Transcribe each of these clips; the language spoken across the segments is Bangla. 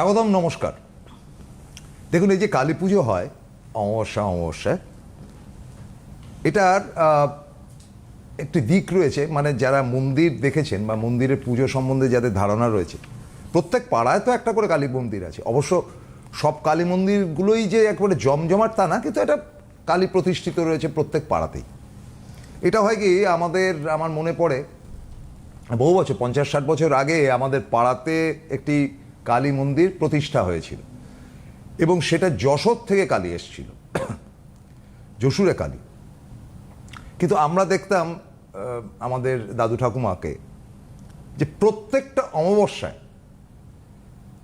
স্বাগতম, নমস্কার। দেখুন, এই যে কালী পুজো হয়, অমাবস্যা অমাবস্যায় এটার একটি দিক রয়েছে মানে যারা মন্দির দেখেছেন বা মন্দিরের পুজো সম্বন্ধে যাদের ধারণা রয়েছে, প্রত্যেক পাড়ায় তো একটা করে কালী মন্দির আছে। অবশ্য সব কালী মন্দিরগুলোই যে একবারে জমজমাট তা না, কিন্তু এটা কালী প্রতিষ্ঠিত রয়েছে প্রত্যেক পাড়াতেই। এটা হয় কি, আমাদের, আমার মনে পড়ে, বহু বছর, পঞ্চাশ ষাট বছর আগে আমাদের পাড়াতে একটি কালী মন্দির প্রতিষ্ঠা হয়েছিল। এবং সেটা যশোর থেকে কালী এসেছিল। যশুরে কালী। কিন্তু আমরা দেখতাম আমাদের দাদু ঠাকুমাকে যে প্রত্যেকটা অমাবস্যায়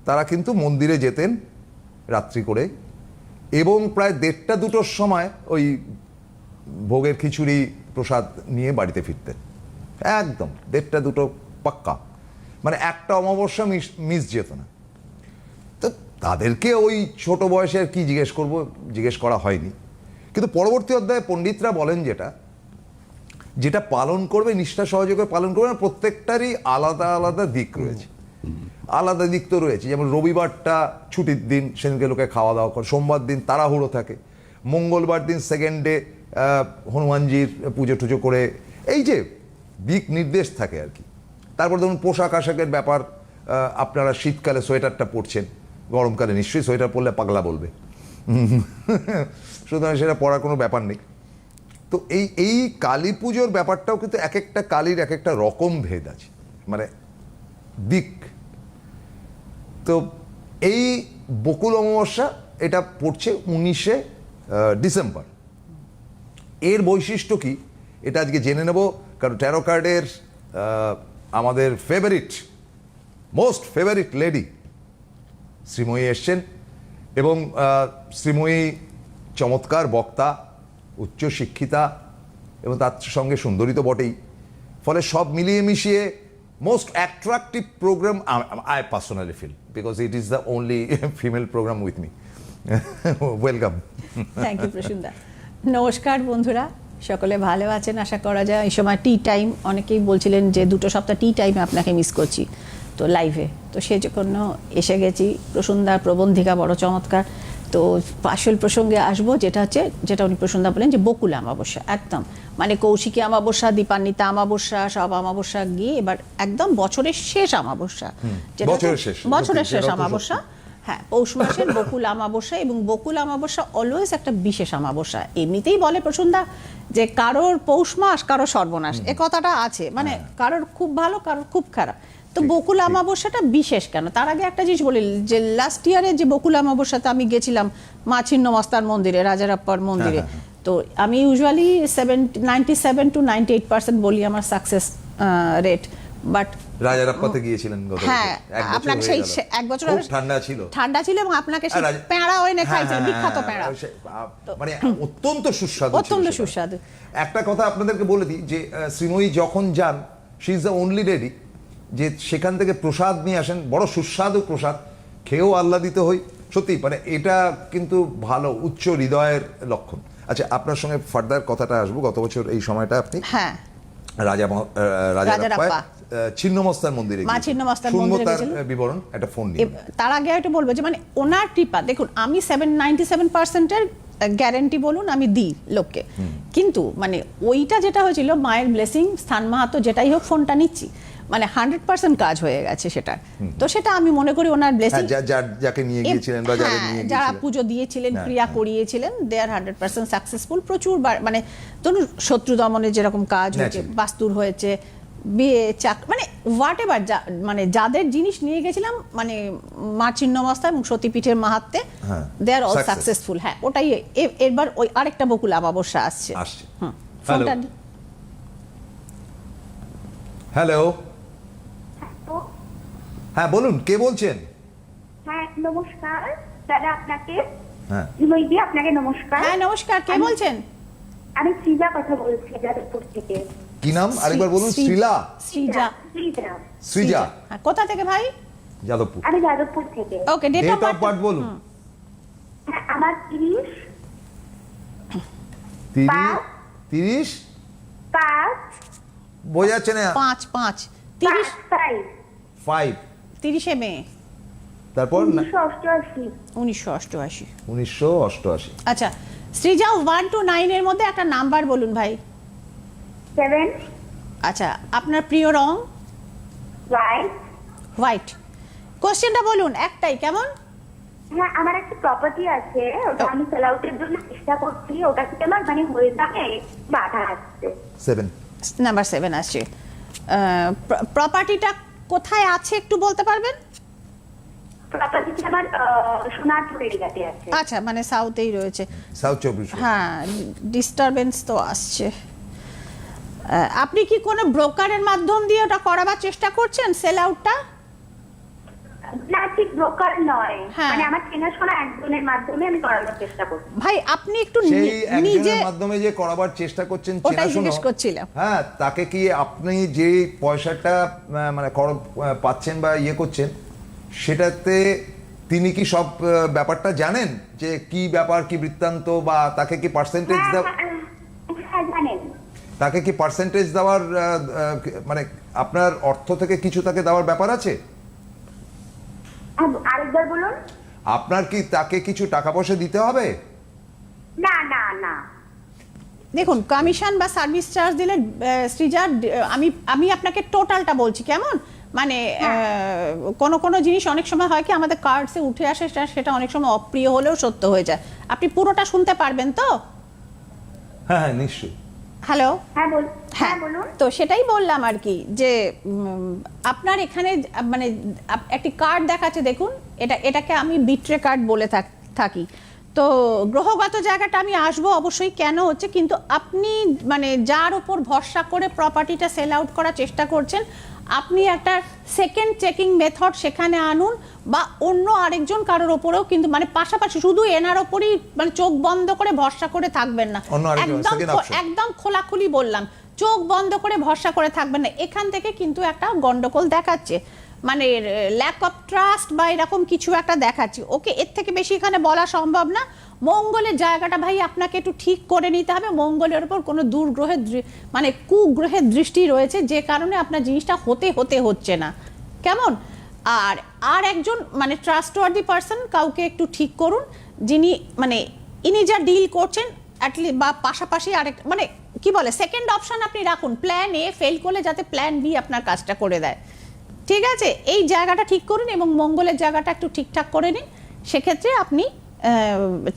তারা কিন্তু মন্দিরে যেতেন রাত্রি করে এবং প্রায় দেড়টা দুটোর সময় ওই ভোগের খিচুড়ি প্রসাদ নিয়ে বাড়িতে ফিরতেন। একদম, দেড়টা দুটো পাক্কা। মানে একটা অমাবস্যা মিস যেত না। তো তাদেরকে ওই ছোট বয়সে আর কি জিজ্ঞেস করব জিজ্ঞেস করা হয়নি। কিন্তু পরবর্তী অধ্যায়ে পণ্ডিতরা বলেন যেটা যেটা পালন করবে নিষ্ঠা সহযোগে পালন করবে না, প্রত্যেকটারই আলাদা আলাদা দিক রয়েছে। আলাদা দিক তো রয়েছে যেমন রবিবারটা ছুটির দিন সেদিনকে লোকে খাওয়া দাওয়া করে সোমবার দিন তাড়াহুড়ো থাকে মঙ্গলবার দিন সেকেন্ড ডে হনুমানজির পুজো টুজো করে এই যে দিক নির্দেশ থাকে আর কি। তারপর ধরুন পোশাক আশাকের ব্যাপার আপনারা শীতকালে সোয়েটারটা পরছেন, গরমকালে নিশ্চয়ই সোয়েটার পরলে পাগলা বলবে। সুতরাং সেটা পরার কোনো ব্যাপার নেই। তো এই এই কালী পুজোর ব্যাপারটাও কিন্তু এক একটা কালীর এক একটা রকম ভেদ আছে মানে দিক। তো এই বকুল অমাবস্যা এটা পড়ছে উনিশে ডিসেম্বর। এর বৈশিষ্ট্য কি? এটা আজকে জেনে নেব, কারণ ট্যারো কার্ডের আমাদের favourite most favourite lady Sreemoyee এসছেন এবং শ্রীময়ী চমৎকার বক্তা, উচ্চ শিক্ষিতা এবং তার সঙ্গে সুন্দরী তো বটেই। ফলে সব মিলিয়ে মিশিয়ে most attractive programme I personally feel because it is the only female programme with me welcome thank you প্রসুন্দা নমস্কার বন্ধুরা। সকলে ভালো আছেন আশা করা যায়। এই সময় টি টাইম অনেকেই বলছিলেন যে দুটো সপ্তাহ টি টাইমে আপনাকে মিস করছি। তো লাইভে তো সেই জন্য এসে গেছি। প্রসুন্দা প্রবন্ধিকা বড় চমৎকার। তো আসল প্রসঙ্গে আসব যেটা হচ্ছে যেটা উনি প্রসন্দা বলেন যে বকুল অমাবস্যা একদম। মানে কৌশিকী অমাবস্যা দীপান্বিতা অমাবস্যা সব অমাবস্যা গিয়ে এবার একদম বছরের শেষ অমাবস্যা। যেটা বছরের শেষ, অমাবস্যা। হ্যাঁ পৌষ মাসের বকুল অমাবস্যা এবং বকুল আমাবস্যা অলওয়েজ একটা বিশেষ আমাবস্যা। এমনিতেই বলে প্রসুন্দা যে কারোর পৌষ মাস কারোর সর্বনাশ। এ কথাটা আছে। মানে কারোর খুব ভালো কারোর খুব খারাপ। তো বকুল অমাবস্যাটা বিশেষ কেন? তার আগে একটা জিনিস বলি যে লাস্ট ইয়ারে যে বকুল অমাবস্যাতে আমি গেছিলাম মা ছিন্নমস্তার মন্দিরে রাজারাপ্পার মন্দিরে। তো আমি usually seven ninety seven to ninety eight percent বলি আমার সাকসেস রেট বাট রাজারাপ্পাতে গিয়েছিলেন হ্যাঁ আপনাকে সেই এক বছর ঠান্ডা ছিল। ঠান্ডা ছিল এবং আপনাকে সেই হ্যাঁ, হ্যাঁ, বিখ্যাত হ্যাঁ, পেঁড়া। মানে অত্যন্ত সুস্বাদু অত্যন্ত সুস্বাদু। একটা কথা আপনাদেরকে বলে দিই যে শ্রীময়ী যখন যান she is the only lady যে সেখান থেকে প্রসাদ নিয়ে আসেন বড় সুস্বাদু প্রসাদ খেয়েও আহ্লাদিত হই। সত্যি মানে এটা কিন্তু ভালো উচ্চ হৃদয়ের লক্ষণ। আচ্ছা আপনার সঙ্গে ফার্দার কথাটা আসব গত বছর এই সময়টা আপনি হ্যাঁ। রাজা রাজা ছিন্নমস্তার মন্দিরে মা ছিন্নমস্তার মন্দিরে তার বিবরণ একটা ফোন নিয়ে। তার আগে একটু বলব যে মানে ওনার কৃপা দেখুন আমি সেভেন নাইনটি সেভেন পার্সেন্টের গ্যারেন্টি বলুন আমি দিই লোককে। কিন্তু মানে ওইটা যেটা হয়েছিল মায়ের ব্লেসিং স্থান মাহাতো যেটাই হোক ফোনটা নিচ্ছি। মানে হান্ড্রেড পার্সেন্ট কাজ হয়ে গেছে সেটা। তো সেটা আমি মনে করি ওনার ব্লেসিং হ্যাঁ, যাকে নিয়ে গিয়েছিলেন বা যাদের নিয়ে যারা পুজো দিয়েছিলেন হ্যাঁ, ক্রিয়া হ্যাঁ। করিয়েছিলেন they are hundred percent successful প্রচুর মানে ধরুন শত্রু দমনের যেরকম কাজ হয়েছে বাস্তুর হয়েছে বিয়ে চাক মানে হোয়াট এভার মানে যাদের জিনিস নিয়ে গেছিলাম মানে মা ছিন্নমস্তা এবং সতীপীঠের মাহাত্মে হ্যাঁ, দে আর অল সাকসেসফুল হ্যাঁ ওটাই এবার ওই আরেকটা বকুল অমাবস্যা আসছে। আসছে। হ্যালো হ্যাঁ বলুন কে বলছেন? হ্যাঁ নমস্কার দাদা আপনাকে? হ্যাঁ। আপনাকে নমস্কার। হ্যাঁ নমস্কার কে আমি- বলছেন? আমি সৃজা কথা বলছি যাদবপুর থেকে। কি নাম? আরেকবার বলুন শ্রীলা। শ্রীজা সৃজা। হ্যাঁ, কোথা থেকে ভাই? যাদবপুর। আমি যাদবপুর থেকে। Okay date of birth birth বলুন। হ্যাঁ, আমার তিরিশ। তিরিশ? পাঁচ। তিরিশ? পাঁচ। বোঝাচ্ছে না। পাঁচ পাঁচ। তিরিশ? পাঁচ ফাইভ ফাইভ তিরিশে মে। তারপর না- উনিশশো অষ্টআশি। উনিশশো অষ্টআশি। উনিশশো অষ্টআশি। আচ্ছা শ্রীজা ওয়ান টু নাইনের মধ্যে একটা নাম্বার বলুন ভাই। সেভেন আচ্ছা আপনার প্রিয় রং? রাইট হোয়াইট কোশ্চেনটা বলুন একটাই কেমন? হ্যাঁ আমার একটা প্রপার্টি আছে ওটা আমি সেল আউটের জন্য চেষ্টা করছি ওটা থেকে আমার মানে হয়ে যাবে বাধা আসছে। সেভেন নাম্বার সেভেন আসছে। প্রপার্টিটা কোথায় আছে একটু বলতে পারবেন? প্রপার্টিটা আমার আহ, সোনারপুর এরিয়াতে আছে। আচ্ছা মানে সাউথেই রয়েছে। সাউথ চব্বিশ হ্যাঁ ডিস্টারবেন্স তো আসছে। আপনি কি কোনো ব্রোকারের মাধ্যম দিয়ে ওটা করাবার চেষ্টা করছেন? সেল আউটটা না ঠিক ব্রোকার নয়। হ্যাঁ। মানে আমার চেনাশোনা একজনের মাধ্যমে আমি করানোর চেষ্টা করছি। ভাই আপনি একটু নিজে মাধ্যমে যে করাবার চেষ্টা করছেন চেনাশোনা হ্যাঁ তাকে কি আপনি যে পয়সাটা আহ, মানে পাচ্ছেন বা ইয়ে করছেন সেটাতে তিনি কি সব ব্যাপারটা জানেন? যে কি ব্যাপার কি বৃত্তান্ত বা তাকে কি পার্সেন্টেজ হ্যাঁ দেওয়া হ্যাঁ, তাকে কি পার্সেন্টেজ দেওয়ার মানে আপনার অর্থ থেকে কিছু তাকে দেওয়ার ব্যাপার আছে? হ্যাঁ, আরেকবার বলুন। আপনার কি তাকে কিছু টাকা পয়সা দিতে হবে? না না না। দেখুন কমিশন বা সার্ভিস চার্জ দিলে সৃজার আমি আমি আপনাকে টোটালটা বলছি কেমন? মানে আহ, কোনো কোনো জিনিস অনেক সময় হয় কি আমাদের কার্ডসে উঠে আসে সেটা- সেটা অনেক সময় অপ্রিয় হলেও সত্য হয়ে যায়। আপনি পুরোটা শুনতে পারবেন তো? হ্যাঁ হ্যাঁ নিশ্চয়ই। হ্যাঁ বল হ্যাঁ হ্যাঁ বলুন। তো সেটাই বললাম আর কি যে আপনার এখানে মানে একটি কার্ড দেখাচ্ছে দেখুন এটা এটাকে আমি বিট্রে কার্ড বলে থাক- থাকি। তো গ্রহগত জায়গাটা আমি আসব অবশ্যই কেন হচ্ছে কিন্তু আপনি মানে যার উপর ভরসা করে প্রপার্টিটা সেল আউট করার চেষ্টা করছেন আপনি একটা সেকেন্ড চেকিং মেথড সেখানে আনুন বা অন্য আরেকজন কারোর ওপরেও কিন্তু মানে পাশাপাশি শুধু এনার ওপরই মানে চোখ বন্ধ করে ভরসা করে থাকবেন না। একদম। একদম খোলাখুলি বললাম চোখ বন্ধ করে ভরসা করে থাকবেন না। এখান থেকে কিন্তু একটা গন্ডগোল দেখাচ্ছে। মানে ল্যাক অফ ট্রাস্ট বা এরকম কিছু একটা দেখাচ্ছি। ওকে, এর থেকে বেশি এখানে বলা সম্ভব না। মঙ্গলের জায়গাটা ভাই আপনাকে একটু ঠিক করে নিতে হবে। মঙ্গলের উপর কোনো দুর্গ্রহের মানে কুগ্রহের দৃষ্টি রয়েছে যে কারণে আপনার জিনিসটা হতে হতে হচ্ছে না। কেমন? আর আর একজন মানে ট্রাস্টওয়ার্দি পারসন কাউকে একটু ঠিক করুন। যিনি মানে ইনি যা ডিল করছেন অ্যাটলিস্ট বা পাশাপাশি আরেক মানে কি বলে সেকেন্ড অপশন আপনি রাখুন। প্ল্যান এ ফেল করলে যাতে প্ল্যান বি আপনার কাজটা করে দেয়। ঠিক আছে এই জায়গাটা ঠিক করুন এবং মঙ্গলের জায়গাটা একটু ঠিকঠাক করে নিন। সেক্ষেত্রে আপনি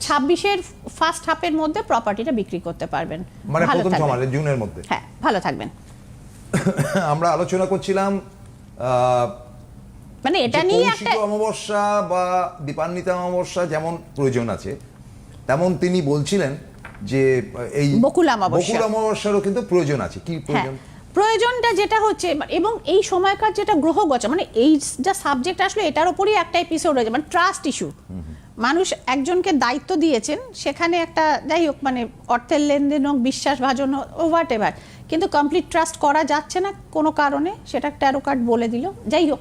ছাব্বিশের ফার্স্ট হাফের মধ্যে প্রপার্টিটা বিক্রি করতে পারবেন। মানে প্রথম থাকবেন। জুনের মধ্যে। হ্যাঁ ভালো থাকবেন। আমরা আলোচনা করছিলাম আহ, মানে এটা নিয়ে একটা অমাবস্যা বা দীপান্বিতা অমাবস্যা যেমন প্রয়োজন আছে তেমন তিনি বলছিলেন যে এই বকুল অমাবস্যা। বকুল অমাবস্যারও কিন্তু প্রয়োজন আছে। কি হ্যাঁ প্রয়োজন প্রয়োজনটা যেটা হচ্ছে, এবং এই সময়কার যেটা গ্রহ গ্রহগোচর মানে এই যা সাবজেক্ট আসলে, এটার উপরই একটা এপিসোড হয়েছে মানে ট্রাস্ট ইস্যু মানুষ একজনকে দায়িত্ব দিয়েছেন, সেখানে একটা যাই হোক মানে অর্থের লেনদেন হোক বিশ্বাস ভাজন হোয়াট এভার কিন্তু কমপ্লিট ট্রাস্ট করা যাচ্ছে না কোনো কারণে, সেটা ট্যারো কার্ড বলে দিল। যাই হোক,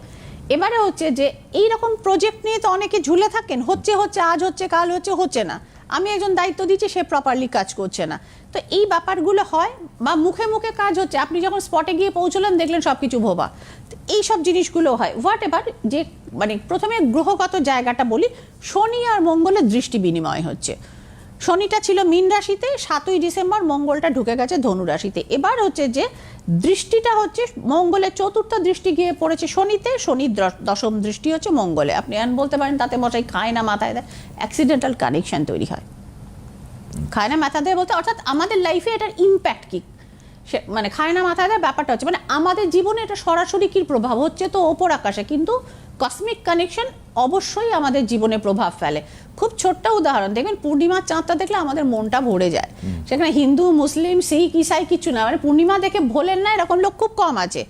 এবারে হচ্ছে যে এই রকম প্রজেক্ট নিয়ে তো অনেকে ঝুলে থাকেন, হচ্ছে হচ্ছে, আজ হচ্ছে, কাল হচ্ছে হচ্ছে না। আমি একজন দায়িত্ব দিচ্ছি, সে প্রপারলি কাজ করছে না। তো এই ব্যাপারগুলো হয় বা মুখে মুখে কাজ হচ্ছে। আপনি যখন স্পটে গিয়ে পৌঁছলেন, দেখলেন সব কিছু ভোবা। এই সব জিনিসগুলো হয়। হোয়াট এভার যে মানে প্রথমে গ্রহগত জায়গাটা বলি, শনি আর মঙ্গলের দৃষ্টি বিনিময় হচ্ছে। শনিটা ছিল মীন রাশিতে, সাতই ডিসেম্বর মঙ্গলটা ঢুকে গেছে ধনু রাশিতে। এবার হচ্ছে যে দৃষ্টিটা হচ্ছে মঙ্গলের চতুর্থ দৃষ্টি গিয়ে পড়েছে শনিতে শনির দশ- দশম দৃষ্টি হচ্ছে মঙ্গলে। আপনি আন বলতে পারেন তাতে মশাই খায় না, মাথায় দেয়। অ্যাক্সিডেন্টাল কানেকশন তৈরি হয়। খায় না মাথা দেয় বলতে, অর্থাৎ আমাদের লাইফে এটার ইম্প্যাক্ট কী? সে মানে খায় না, মাথায় দেয় ব্যাপারটা হচ্ছে মানে আমাদের জীবনে এটা সরাসরি কী প্রভাব হচ্ছে? তো ওপর আকাশে। কিন্তু কসমিক কানেকশন অবশ্যই আমাদের জীবনে প্রভাব ফেলে। খুব ছোট্ট উদাহরণ দেখবেন পূর্ণিমার চাঁদটা দেখলে আমাদের মনটা ভরে যায়। সেখানে হিন্দু মুসলিম শিখ ইসাই কিছু না মানে পূর্ণিমা দেখে ভোলেন না এরকম লোক খুব কম আছে।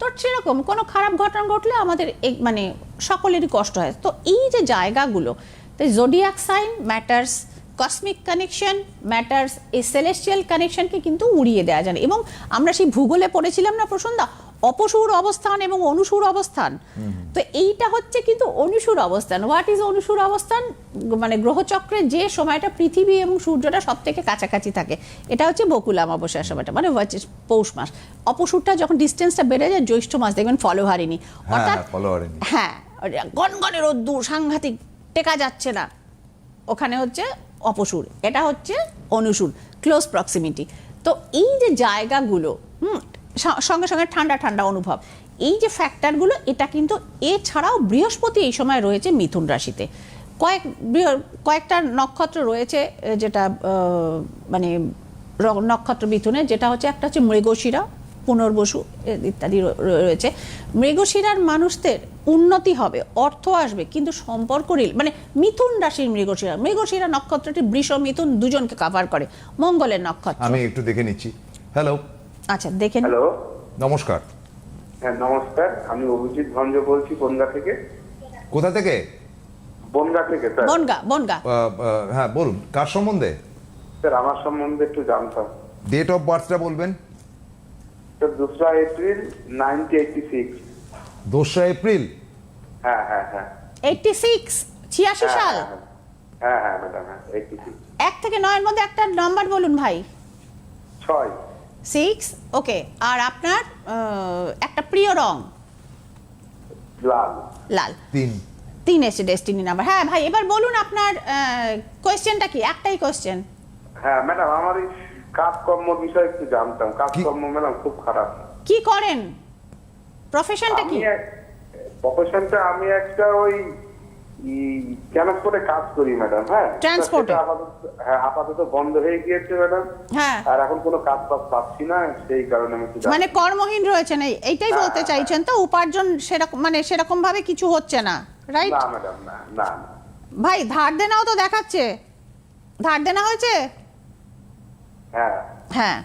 তো সেরকম কোনো খারাপ ঘটনা ঘটলে আমাদের মানে সকলেরই কষ্ট হয়। তো এই যে জায়গাগুলো তো zodiac sign matters cosmic connection matters এই সেলেস্টিয়াল কানেকশনকে কিন্তু উড়িয়ে দেওয়া যায়। না। এবং আমরা সেই ভূগোলে পড়েছিলাম না প্রসন্দা অপসুর অবস্থান এবং অনুসুর অবস্থান। তো এইটা হচ্ছে কিন্তু অনুসুর অবস্থান। হোয়াট ইজ অনুসুর অবস্থান? মানে গ্রহচক্রের যে সময়টা পৃথিবী এবং সূর্যটা সব থেকে কাছাকাছি থাকে। এটা হচ্ছে বকুল অমাবস্যার সময়টা মানে হচ্ছে পৌষ মাস। অপসুরটা যখন ডিস্টেন্সটা বেড়ে যায় জ্যৈষ্ঠ মাস দেখবেন ফলোহারিণী হ্যাঁ অর্থাৎ হ্যাঁ ফলোয়ারিং হ্যাঁ গনগনে রোদ্দুর সাংঘাতিক টেকা যাচ্ছে না। ওখানে হচ্ছে অপসুর এটা হচ্ছে অনুসুর ক্লোজ প্রক্সিমিটি তো এই যে জায়গাগুলো হুম সঙ্গে সঙ্গে ঠান্ডা ঠান্ডা অনুভব। এই যে ফ্যাক্টরগুলো এটা কিন্তু এছাড়াও বৃহস্পতি এই সময় রয়েছে মিথুন রাশিতে। কয়েক কয়েকটা নক্ষত্র রয়েছে যেটা মানে নক্ষত্র মিথুনে যেটা হচ্ছে একটা হচ্ছে মৃগশিরা, পুনর্বসু ইত্যাদি রয়েছে। মৃগশিরার মানুষদের উন্নতি হবে, অর্থ আসবে, কিন্তু সম্পর্ক রিল মানে মিথুন রাশির মৃগশিরা মৃগশিরা নক্ষত্রটি বৃষ, মিথুন দুজনকে কাভার করে, মঙ্গলের নক্ষত্র। আমি একটু দেখে নিচ্ছি। হ্যালো আচ্ছা দেখেন হ্যালো। নমস্কার। হ্যাঁ নমস্কার। আমি অভিজিৎ ভঞ্জ বলছি বনগা থেকে। কোথা থেকে? বনগা থেকে স্যার। বনগা বনগা। হ্যাঁ বলুন কার সম্বন্ধে? স্যার আমার সম্বন্ধে একটু জানতাম। ডেট অফ বার্থটা বলবেন? স্যার দোসরা এপ্রিল নাইনটি এইটটি সিক্স। দোসরা এপ্রিল? হ্যাঁ হ্যাঁ হ্যাঁ। এইটটি সিক্স ছিয়াশি হ্যাঁ, সাল। হ্যাঁ, হ্যাঁ হ্যাঁ ম্যাডাম হ্যাঁ এইটটি সিক্স। এক থেকে নয়ের মধ্যে একটা নাম্বার বলুন ভাই। ছয়। সিক্স ওকে আর আপনার আহ, একটা প্রিয় রং? লাল। লাল। তিন। তিন এসে ডেস্টিনি নাম্বার হ্যাঁ ভাই এবার বলুন আপনার কোয়েশ্চেনটা কি? একটাই কোয়েশ্চেন হ্যাঁ ম্যাডাম আমার এই কাজকর্মর বিষয়ে একটু জানতাম। কাজকর্ম ম্যাডাম খুব খারাপ। কি করেন? প্রফেশনটা কি? প্রফেশনটা আমি একটা ওই ট্রান্সপোর্টে কাজ করি ম্যাডাম হ্যাঁ? আপাতত- হ্যাঁ আপাতত বন্ধ হয়ে গিয়েছে ম্যাডাম হ্যাঁ। আর এখন কোনো কাজ বাজ পাচ্ছি না সেই কারণে আমি মানে কর্মহীন রয়েছেন এইটাই বলতে চাইছেন তো উপার্জন সেরকম মানে সেরকম ভাবে কিছু হচ্ছে না রাইট না ম্যাডাম না না। ভাই ধার দেনাও তো দেখাচ্ছে। ধার দেনা হয়েছে? হ্যাঁ। হ্যাঁ।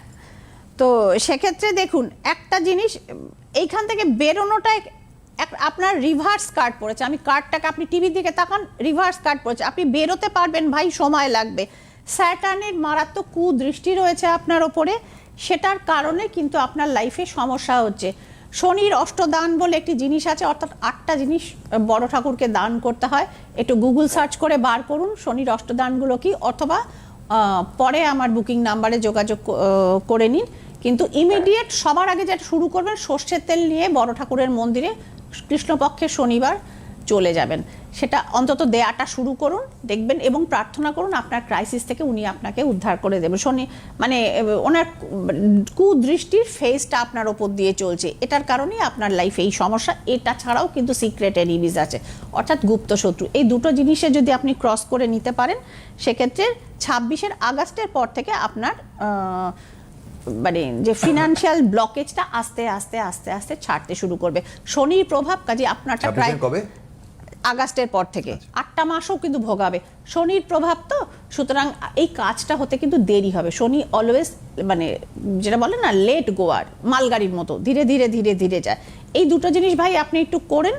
তো সেক্ষেত্রে দেখুন একটা জিনিস এইখান থেকে বেরোনোটা আপনার রিভার্স কার্ড পড়েছে। আমি কার্ডটাকে আপনি টিভির দিকে তাকান রিভার্স কার্ড পড়েছে। আপনি বেরোতে পারবেন ভাই সময় লাগবে। স্যাটার্নের মারাত্মক কুদৃষ্টি রয়েছে আপনার ওপরে। সেটার কারণে কিন্তু আপনার লাইফে সমস্যা হচ্ছে। শনির অষ্টদান বলে একটি জিনিস আছে অর্থাৎ আটটা জিনিস বড় ঠাকুরকে দান করতে হয়। একটু গুগল সার্চ করে বার করুন শনির অষ্টদানগুলো কি অথবা পরে আমার বুকিং নাম্বারে যোগাযোগ করে নিন। কিন্তু ইমিডিয়েট সবার আগে যেটা শুরু করবেন সর্ষের তেল নিয়ে বড় ঠাকুরের মন্দিরে কৃষ্ণপক্ষের শনিবার চলে যাবেন। সেটা অন্তত দেয়াটা শুরু করুন, দেখবেন এবং প্রার্থনা করুন আপনার ক্রাইসিস থেকে উনি আপনাকে উদ্ধার করে দেবেন। শনি মানে ওনার কুদৃষ্টির ফেসটা আপনার ওপর দিয়ে চলছে। এটার কারণেই আপনার লাইফে এই সমস্যা। এটা ছাড়াও কিন্তু সিক্রেট এনিমিজ আছে। অর্থাৎ গুপ্ত শত্রু। এই দুটো জিনিসে যদি আপনি ক্রস করে নিতে পারেন, সেক্ষেত্রে ছাব্বিশের আগস্টের পর থেকে আপনার মানে যে ফিনান্সিয়াল ব্লকেজটা আস্তে আস্তে আস্তে আস্তে ছাড়তে শুরু করবে। শনির প্রভাব কাজে আপনারটা প্রায় কবে? আগস্টের পর থেকে। আটটা মাসও কিন্তু ভোগাবে। শনির প্রভাব তো সুতরাং এই কাজটা হতে কিন্তু দেরি হবে। শনি অলওয়েজ মানে যেটা বলে না লেট গোয়ার মালগাড়ির মতো ধীরে ধীরে ধীরে ধীরে যায়। এই দুটো জিনিস ভাই আপনি একটু করেন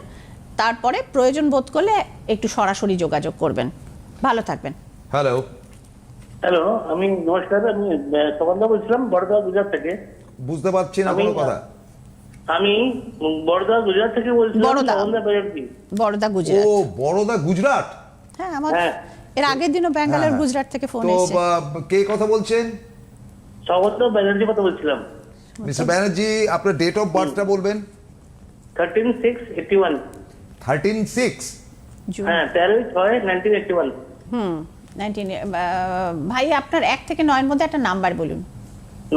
তারপরে প্রয়োজন বোধ করলে একটু সরাসরি যোগাযোগ করবেন। ভালো থাকবেন। হ্যালো হ্যালো আমি নমস্কার আমি সমানদা বলছিলাম বড়দা গুজরাট থেকে। বুঝতে পারছি না আমি- কোনো কথা। আমি বড়দা গুজরাট থেকে বলছিলাম ব্যানার্জি বড়দা ও বড়দা গুজরাট? হ্যাঁ আমার হ্যাঁ। এর আগের দিনও ব্যাঙ্গালোর হ্যাঁ। গুজরাট থেকে ফোন এসেছে। বা, কে কথা বলছেন? সমানদা ব্যানার্জি কথা বলছিলাম। মিস্টার ব্যানার্জি আপনার ডেট অফ বার্থটা বলবেন? Thirteen six eighty one thirteen six June. হ্যাঁ তেরোই ছয় nineteen eighty one hmm. Nineteen ভাই আপনার এক থেকে নয়ের মধ্যে একটা নাম্বার বলুন।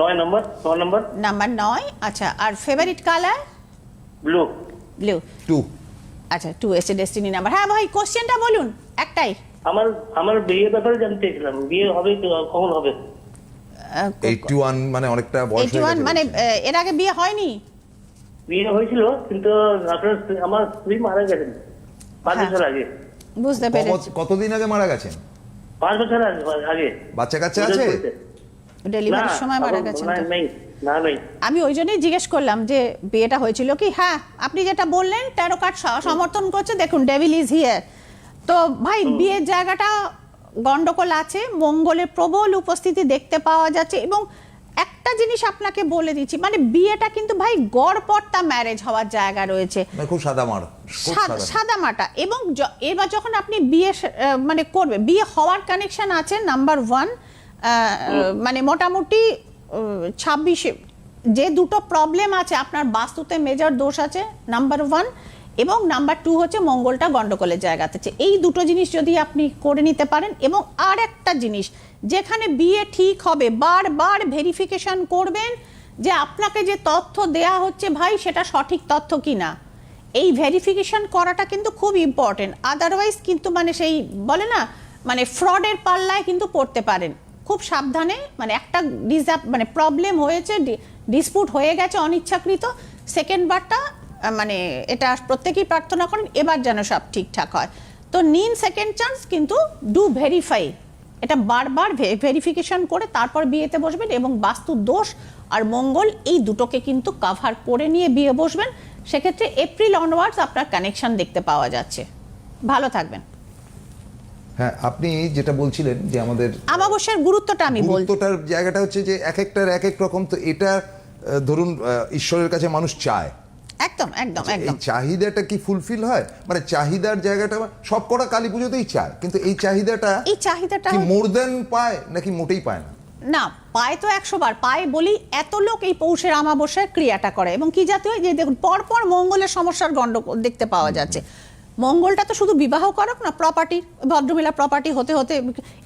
নয় নম্বর নয় নম্বর নাম্বার নয় আচ্ছা আর favourite colour blue blue two আচ্ছা টু এসে ডেস্টিনি নাম্বার হ্যাঁ ভাই কোশ্চেনটা বলুন একটাই। আমার আমার বিয়ে ব্যাপারে জানতে চাইছিলাম বিয়ে হবে কখন হবে? এইটটি ওয়ান মানে অনেকটা বয়স এইটি হয়ে ওয়ান গেছে মানে এর আগে বিয়ে হয়নি? বিয়ে হয়েছিল কিন্তু আপনার আমার স্ত্রী মারা গেছেন। পাঁচ হ্যাঁ। বছর আগে। বুঝতে পেরেছি। কতদিন আগে মারা গেছেন? পাঁচ বছর আগে বাচ্চা কাচ্চা আছে? ডেলিভারির সময় মারা গেছেন আমি ওই জন্যই জিজ্ঞেস করলাম যে বিয়েটা হয়েছিল কি? হ্যাঁ আপনি যেটা বললেন ট্যারো কার্ড সমর্থন করছে দেখুন ডেভিল ইজ হিয়ার তো ভাই বিয়ের জায়গাটা গন্ডগোল আছে মঙ্গলের প্রবল উপস্থিতি দেখতে পাওয়া যাচ্ছে এবং একটা জিনিস আপনাকে বলে দিচ্ছি মানে বিয়েটা কিন্তু ভাই গড়পড়তা ম্যারেজ হওয়ার জায়গা রয়েছে। মানে খুব সাদা মার সাদ- মাটা এবং এবার যখন আপনি বিয়ে মানে করবে বিয়ে হওয়ার কানেকশন আছে নাম্বার ওয়ান মানে মোটামুটি ছাব্বিশে যে দুটো প্রবলেম আছে আপনার বাস্তুতে মেজর দোষ আছে নাম্বার ওয়ান এবং নাম্বার টু হচ্ছে মঙ্গলটা গন্ডগোলের জায়গাতে এই দুটো জিনিস যদি আপনি করে নিতে পারেন এবং আর একটা জিনিস যেখানে বিয়ে ঠিক হবে, বারবার ভেরিফিকেশন করবেন যে আপনাকে যে তথ্য দেয়া হচ্ছে ভাই সেটা সঠিক তথ্য কি না এই ভেরিফিকেশন করাটা কিন্তু খুব ইম্পর্টেন্ট আদারওয়াইজ কিন্তু মানে সেই বলে না মানে ফ্রডের পাল্লায় কিন্তু পড়তে পারেন। খুব সাবধানে মানে একটা ডিজাপ মানে প্রবলেম হয়েছে ডিসপুট হয়ে গেছে অনিচ্ছাকৃত সেকেন্ড বারটা মানে এটা প্রত্যেকেই প্রার্থনা করেন, এবার যেন সব ঠিকঠাক হয়। তো নিন সেকেন্ড চান্স কিন্তু ডু ভেরিফাই এটা বারবার ভেরিফিকেশন করে তারপর বিয়েতে বসবেন এবং বাস্তু দোষ আর মঙ্গল এই দুটোকে কিন্তু কাভার করে নিয়ে বিয়ে বসবেন। সেক্ষেত্রে এপ্রিল অনওয়ার্ডস আপনার কানেকশন দেখতে পাওয়া যাচ্ছে। ভালো থাকবেন। হ্যাঁ আপনি যেটা বলছিলেন যে আমাদের আমাবস্যার গুরুত্বটা আমি বলছি গুরুত্বটার জায়গাটা হচ্ছে যে এক একটার এক এক রকম তো এটা ধরুন ঈশ্বরের কাছে মানুষ চায়। একদম একদম আচ্ছা, একদম। চাহিদাটা কি ফুলফিল হয়? মানে চাহিদার জায়গাটা সব কটা কালী পুজোতেই চায় কিন্তু এই চাহিদাটা এই চাহিদাটা কি মোর দেন পায় নাকি মোটেই পায় না? না পায় তো একশো বার। পায় বলি এত লোক এই পৌষের আমাবস্যায় ক্রিয়াটা করে এবং কি জাতীয় যে দেখুন পরপর মঙ্গলের সমস্যার গণ্ড দেখতে পাওয়া যাচ্ছে। মঙ্গলটা তো শুধু বিবাহ করক না প্রপার্টি ভদ্রমহিলা প্রপার্টি হতে হতে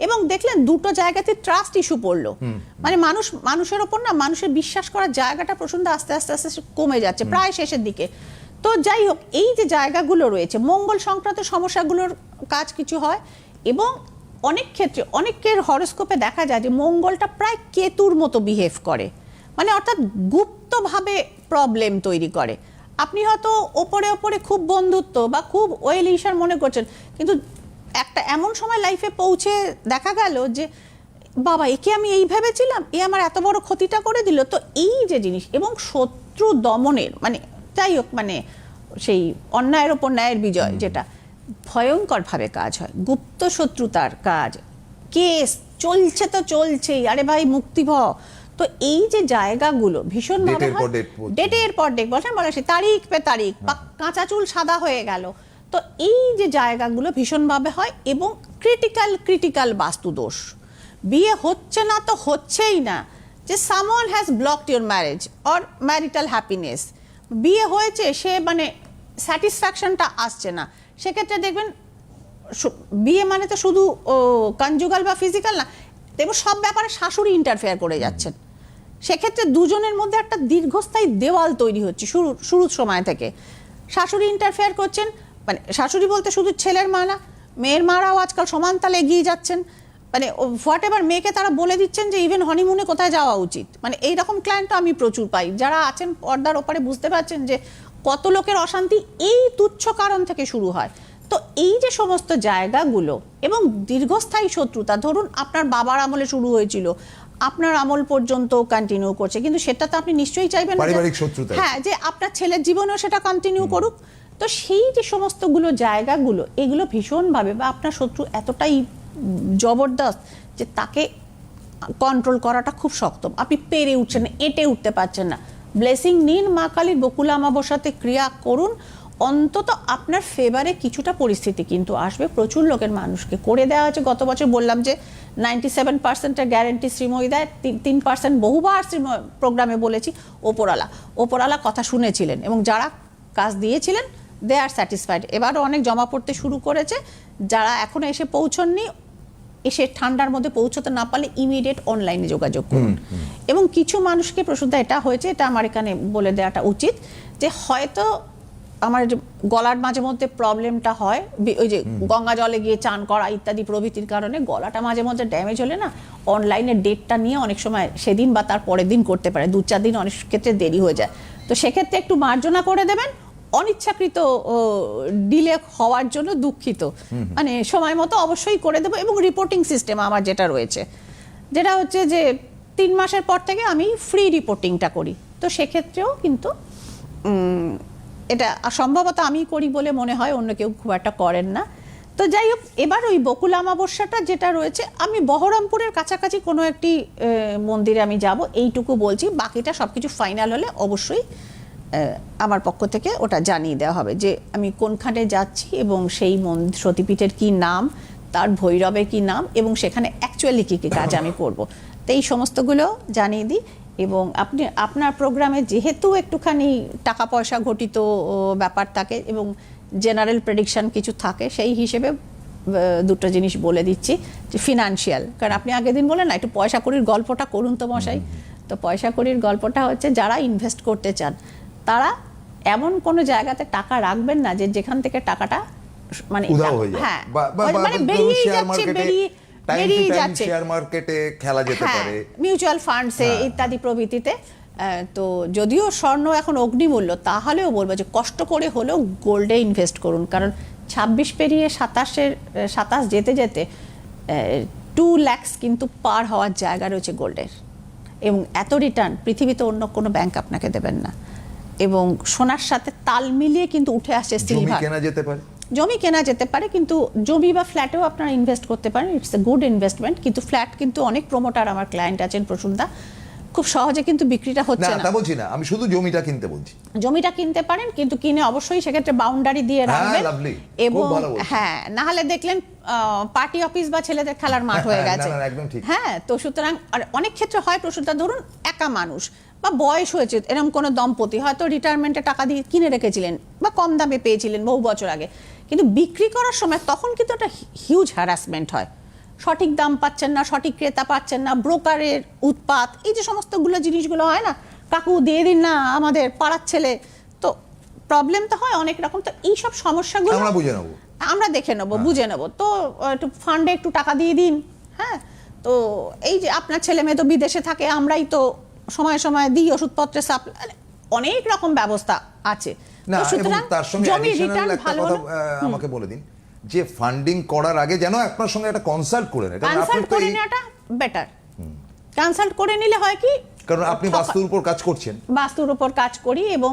এবং দেখলেন দুটো জায়গাতে ট্রাস্ট ইস্যু পড়ল। মানে মানুষ মানুষের ওপর না মানুষের বিশ্বাস করার জায়গাটা প্রচণ্ড আস্তে আস্তে আস্তে আস্তে কমে যাচ্ছে প্রায় শেষের দিকে। তো যাই হোক এই যে জায়গাগুলো রয়েছে মঙ্গল সংক্রান্ত সমস্যাগুলোর কাজ কিছু হয় এবং অনেক ক্ষেত্রে অনেকের হরস্কোপে দেখা যায় যে মঙ্গলটা প্রায় কেতুর মতো বিহেভ করে। মানে অর্থাৎ গুপ্তভাবে প্রবলেম তৈরি করে। আপনি হয়তো ওপরে ওপরে খুব বন্ধুত্ব বা খুব ওয়েল ইশার মনে করছেন কিন্তু একটা এমন সময় লাইফে পৌঁছে দেখা গেল যে বাবা একে আমি এই ভেবেছিলাম? এ আমার এত বড় ক্ষতিটা করে দিল। তো এই যে জিনিস এবং শত্রু দমনের মানে যাই হোক মানে সেই অন্যায়ের ওপর ন্যায়ের বিজয় যেটা ভয়ঙ্করভাবে কাজ হয়। গুপ্ত শত্রুতার কাজ। কেস চলছে তো চলছেই। আরে ভাই মুক্তি ভ তো এই যে জায়গাগুলো ভীষণ ডেটের পর ডেট বলে সে তারিখ পে তারিখ বা কাঁচা চুল সাদা হয়ে গেল। তো এই যে জায়গাগুলো ভীষণভাবে হয় এবং ক্রিটিক্যাল ক্রিটিক্যাল বাস্তু দোষ বিয়ে হচ্ছে না তো হচ্ছেই না। যে someone has blocked your marriage or marital happiness বিয়ে হয়েছে সে মানে স্যাটিসফ্যাকশনটা আসছে না। সেক্ষেত্রে দেখবেন বিয়ে মানে তো শুধু কনজুগাল বা ফিজিক্যাল না দেখব সব ব্যাপারে শাশুড়ি ইন্টারফেয়ার করে যাচ্ছেন। সেক্ষেত্রে দুজনের মধ্যে একটা দীর্ঘস্থায়ী দেওয়াল তৈরি হচ্ছে শুরু, শুরুর সময় থেকে। শাশুড়ি ইন্টারফেয়ার করছেন মানে শাশুড়ি বলতে শুধু ছেলের মা না, মেয়ের মারাও আজকাল সমান তালে এগিয়ে যাচ্ছেন। মানে হোয়াট এভার মেয়েকে তারা বলে দিচ্ছেন যে ইভেন হনিমুনে কোথায় যাওয়া উচিত? মানে এইরকম ক্লায়েন্টও আমি প্রচুর পাই। যারা আছেন পর্দার ওপারে বুঝতে পারছেন যে, কত লোকের অশান্তি এই তুচ্ছ কারণ থেকে শুরু হয়। তো এই যে সমস্ত জায়গাগুলো এবং দীর্ঘস্থায়ী শত্রুতা, ধরুন আপনার বাবার আমলে শুরু হয়েছিল আপনার আমল পর্যন্ত কন্টিনিউ করছে। কিন্তু সেটা তো আপনি নিশ্চয়ই চাইবেন পারিবারিক শত্রুতা। হ্যাঁ যে আপনার ছেলের জীবনেও সেটা কন্টিনিউ করুক। তো সেই যে সমস্তগুলো জায়গাগুলো এগুলো ভীষণভাবে বা আপনার শত্রু এতটাই জবরদস্ত যে তাকে কন্ট্রোল করাটা খুব শক্ত। আপনি পেরে উঠছেন এঁটে উঠতে পারছেন না। ব্লেসিং নিন মা কালীর বকুল আমাবস্যাতে ক্রিয়া করুন। অন্তত আপনার ফেভারে কিছুটা পরিস্থিতি কিন্তু আসবে। প্রচুর লোকের মানুষকে করে দেওয়া হয়েছে। গত বছর বললাম যে নাইনটি সেভেন পার্সেন্টের গ্যারেন্টি শ্রীময়ী দেয় তিন পার্সেন্ট বহুবার শ্রীময় প্রোগ্রামে বলেছি ওপরালা ওপরালা কথা শুনেছিলেন এবং যারা কাজ দিয়েছিলেন দে আর স্যাটিসফাইড এবারও অনেক জমা পড়তে শুরু করেছে। যারা এখনও এসে পৌঁছননি এসে ঠান্ডার মধ্যে পৌঁছতে না পারলে ইমিডিয়েট অনলাইনে যোগাযোগ করুন। এবং কিছু মানুষকে প্রসুদ্ধা এটা হয়েছে এটা আমার এখানে বলে দেওয়াটা উচিত যে হয়তো আমার যে গলার মাঝে মধ্যে প্রবলেমটা হয় ওই যে গঙ্গা জলে গিয়ে চান করা ইত্যাদি প্রভৃতির কারণে গলাটা মাঝে মধ্যে ড্যামেজ হলে না অনলাইনে ডেটটা নিয়ে অনেক সময় সেদিন বা তার পরের দিন করতে পারে। দু চার দিন অনেক ক্ষেত্রে দেরি হয়ে যায়। তো সেক্ষেত্রে একটু মার্জনা করে দেবেন। অনিচ্ছাকৃত ডিলে হওয়ার জন্য দুঃখিত। মানে সময় মতো অবশ্যই করে দেবো এবং রিপোর্টিং সিস্টেম আমার যেটা রয়েছে। যেটা হচ্ছে যে তিন মাসের পর থেকে আমি ফ্রি রিপোর্টিংটা করি। তো সেক্ষেত্রেও কিন্তু এটা সম্ভবত আমি করি বলে মনে হয়, অন্য কেউ খুব একটা করেন না। তো যাই হোক, এবার ওই বকুল আমাবস্যাটা যেটা রয়েছে, আমি বহরমপুরের কাছাকাছি কোনো একটি মন্দিরে আমি যাব, এইটুকু বলছি। বাকিটা সব কিছু ফাইনাল হলে অবশ্যই আমার পক্ষ থেকে ওটা জানিয়ে দেওয়া হবে যে আমি কোনখানে যাচ্ছি এবং সেই মন্দির সতীপীঠের কি নাম, তার ভৈরবের কি নাম এবং সেখানে অ্যাকচুয়ালি কী কী কাজ আমি করব। তো এই সমস্তগুলো জানিয়ে দিই। এবং আপনি আপনার প্রোগ্রামে যেহেতু একটুখানি টাকা পয়সা ঘটিত ব্যাপার থাকে এবং জেনারেল প্রেডিকশন কিছু থাকে সেই হিসেবে দুটো জিনিস বলে দিচ্ছি যে ফিনান্সিয়াল কারণ আপনি আগের দিন বলেন না একটু পয়সা করির গল্পটা করুন তো মশাই। তো পয়সা করির গল্পটা হচ্ছে যারা ইনভেস্ট করতে চান তারা এমন কোনো জায়গাতে টাকা রাখবেন না যে যেখান থেকে টাকাটা মানে হয়ে মানে বেরিয়ে যাচ্ছে বেরিয়ে বেরিয়ে যাচ্ছে। শেয়ার মার্কেটে খেলা যেতে হ্যাঁ পারে। মিউচুয়াল ফান্ডসে হ্যাঁ। ইত্যাদি প্রভৃতিতে। তো যদিও স্বর্ণ এখন অগ্নিমূল্য তাহলেও বলব যে কষ্ট করে হলেও গোল্ডে ইনভেস্ট করুন। কারণ ছাব্বিশ পেরিয়ে সাতাশের সাতাশ যেতে যেতে টু ল্যাক্স কিন্তু পার হওয়ার জায়গা রয়েছে গোল্ডের এবং এত রিটার্ন পৃথিবীতে অন্য কোনো ব্যাংক আপনাকে দেবেন না। এবং সোনার সাথে তাল মিলিয়ে কিন্তু উঠে আসছে সিলভার কেনা যেতে পারে। জমি কেনা যেতে পারে কিন্তু জমি বা ফ্ল্যাটেও আপনারা ইনভেস্ট করতে পারেন। ইটস এ গুড ইনভেস্টমেন্ট কিন্তু ফ্ল্যাট কিন্তু অনেক প্রমোটার আমার ক্লায়েন্ট আছেন প্রসুন্দা খুব সহজে কিন্তু বিক্রিটা হচ্ছে না তা বলছি না আমি শুধু জমিটা কিনতে বলছি। জমিটা কিনতে পারেন কিন্তু কিনে অবশ্যই সেক্ষেত্রে বাউন্ডারি দিয়ে হ্যাঁ, রাখবেন। খুব এবং হ্যাঁ না হলে দেখলেন পার্টি অফিস বা ছেলেদের খেলার মাঠ হয়ে হ্যাঁ, গেছে। হ্যাঁ তো সুতরাং আর অনেক ক্ষেত্রে হয় প্রসূতা ধরুন একা মানুষ। বা বয়স হয়েছে এরকম কোনো দম্পতি হয়তো রিটায়ারমেন্টে টাকা দিয়ে কিনে রেখেছিলেন বা কম দামে পেয়েছিলেন বহু বছর আগে। কিন্তু বিক্রি করার সময় তখন কিন্তু একটা হিউজ হ্যারাসমেন্ট হয়। সঠিক দাম পাচ্ছেন না সঠিক ক্রেতা পাচ্ছেন না ব্রোকারের উৎপাত এই যে সমস্তগুলো জিনিসগুলো হয় না কাকু দিয়ে দিন না আমাদের পাড়ার ছেলে। তো প্রবলেম তো হয় অনেক রকম। তো এই সব সমস্যাগুলো আমরা বুঝে নেব। আমরা দেখে নেব বুঝে নেব। তো একটু ফান্ডে একটু টাকা দিয়ে দিন হ্যাঁ। তো এই যে আপনার ছেলে মেয়ে তো বিদেশে থাকে আমরাই তো সময় সময় দিই ওষুধপত্রের সাপ্লাই অনেক রকম ব্যবস্থা আছে। না তার সঙ্গে একটা কথা আমাকে বলে দিন। যে ফান্ডিং করার আগে যেন আপনার সঙ্গে একটা কনসাল্ট করে নেয়। কারণ কনসাল্ট করে নেওয়াটা বেটার কনসাল্ট করে নিলে হয় কি? কারণ আপনি বাস্তুর উপর কাজ করছেন। বাস্তুর উপর কাজ করি এবং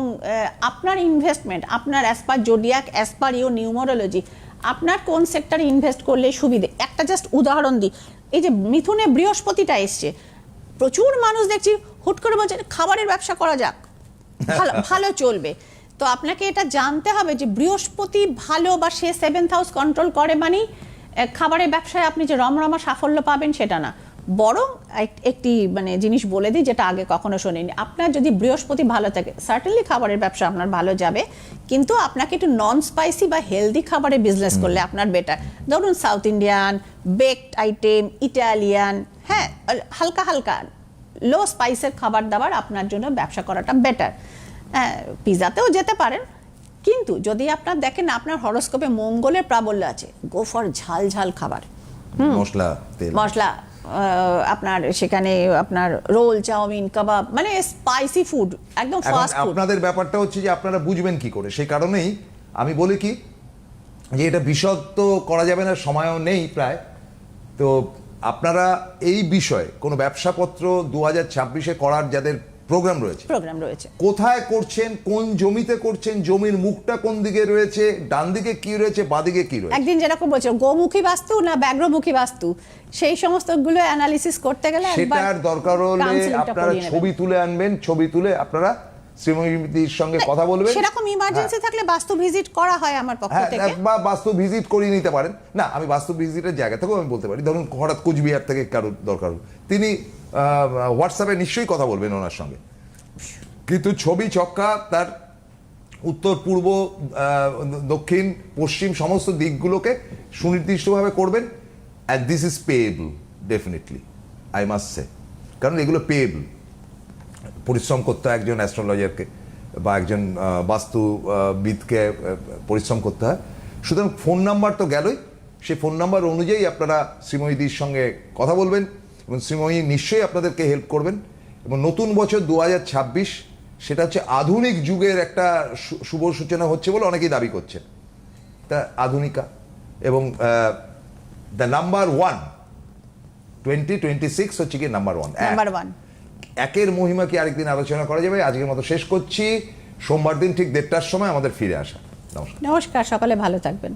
আপনার ইনভেস্টমেন্ট আপনার as per zodiac as per you numerology আপনার কোন সেক্টরে ইনভেস্ট করলে সুবিধে? একটা জাস্ট উদাহরণ দিই। এই যে মিথুনে বৃহস্পতিটা এসছে। প্রচুর মানুষ দেখছি হুট করে বলছে খাবারের ব্যবসা করা যাক। ভালো ভালো চলবে। তো আপনাকে এটা জানতে হবে যে বৃহস্পতি ভালো বা সে সেভেন্থ হাউস কন্ট্রোল করে মানেই খাবারের ব্যবসায় আপনি যে রমরমা সাফল্য পাবেন সেটা না। বরং একটি মানে জিনিস বলে দিই যেটা আগে কখনো শোনেনি। আপনার যদি বৃহস্পতি ভালো থাকে সার্টেনলি খাবারের ব্যবসা আপনার ভালো যাবে। কিন্তু আপনাকে একটু নন স্পাইসি বা হেলদি খাবারের বিজনেস করলে আপনার বেটার ধরুন south Indian baked item Italian হ্যাঁ হালকা হালকা লো স্পাইসের খাবার দাবার আপনার জন্য ব্যবসা করাটা বেটার হ্যাঁ পিজাতেও যেতে পারেন কিন্তু যদি আপনার দেখেন আপনার হরস্কোপে মঙ্গলের প্রাবল্য আছে গো ফর ঝাল ঝাল খাবার। মশলা মশলা আপনার সেখানে আপনার রোল চাউমিন কাবাব মানে স্পাইসি ফুড একদম ফাস্ট ফুড আপনাদের ব্যাপারটা হচ্ছে যে আপনারা বুঝবেন কি করে সেই কারণেই আমি বলি কি যে এটা বিশদ তো করা যাবে না সময়ও নেই প্রায়। তো আপনারা এই বিষয়ে কোনো ব্যবসাপত্র দু হাজার ছাব্বিশে করার যাদের প্রোগ্রাম রয়েছে প্রোগ্রাম রয়েছে। কোথায় করছেন কোন জমিতে করছেন জমির মুখটা কোন দিকে রয়েছে ডান দিকে কি রয়েছে বাদিকে কি রয়েছে? একদিন যেরকম বলছিল গোমুখী বাস্তু না ব্যাঘ্রমুখী বাস্তু? সেই সমস্তগুলো অ্যানালিসিস করতে গেলে একবার সেটার দরকার হলে আপনারা ছবি তুলে আনবেন ছবি তুলে আপনারা শ্রীমতীর সঙ্গে কথা বলবেন। সেরকম ইমার্জেন্সি থাকলে বাস্তু ভিজিট করা হয় আমার পক্ষ হ্যাঁ থেকে। বা বাস্তু ভিজিট করিয়ে নিতে পারেন। না আমি বাস্তু ভিজিটের জায়গা থেকেও আমি বলতে পারি। ধরুন হঠাৎ কুচবিহার থেকে কারোর দরকার তিনি হোয়াটসঅ্যাপে নিশ্চয়ই কথা বলবেন ওনার সঙ্গে। কিন্তু ছবি ছক্কা তার উত্তর পূর্ব দক্ষিণ পশ্চিম সমস্ত দিকগুলোকে সুনির্দিষ্টভাবে করবেন। And this is payable definitely I must say কারণ এগুলো পেয়েবল পরিশ্রম করতে হয় একজন অ্যাস্ট্রোলজারকে বা একজন বাস্তুবিদকে পরিশ্রম করতে হয়। সুতরাং ফোন নাম্বার তো গেলই। সেই ফোন নাম্বার অনুযায়ী আপনারা শ্রীময়ীদির সঙ্গে কথা বলবেন এবং শ্রীময়ী নিশ্চয়ই আপনাদেরকে হেল্প করবেন। এবং নতুন বছর দু হাজার ছাব্বিশ, সেটা হচ্ছে আধুনিক যুগের একটা শুভ সূচনা হচ্ছে বলে অনেকেই দাবি করছেন। তা আধুনিকা এবং the number one twenty twenty six হচ্ছে কি নাম্বার ওয়ান নাম্বার ওয়ান একের মহিমা কি আরেকদিন আলোচনা করা যাবে? আজকের মতো শেষ করছি। সোমবার দিন ঠিক দেড়টার সময় আমাদের ফিরে আসা। নমস্কার। নমস্কার, সকালে ভালো থাকবেন।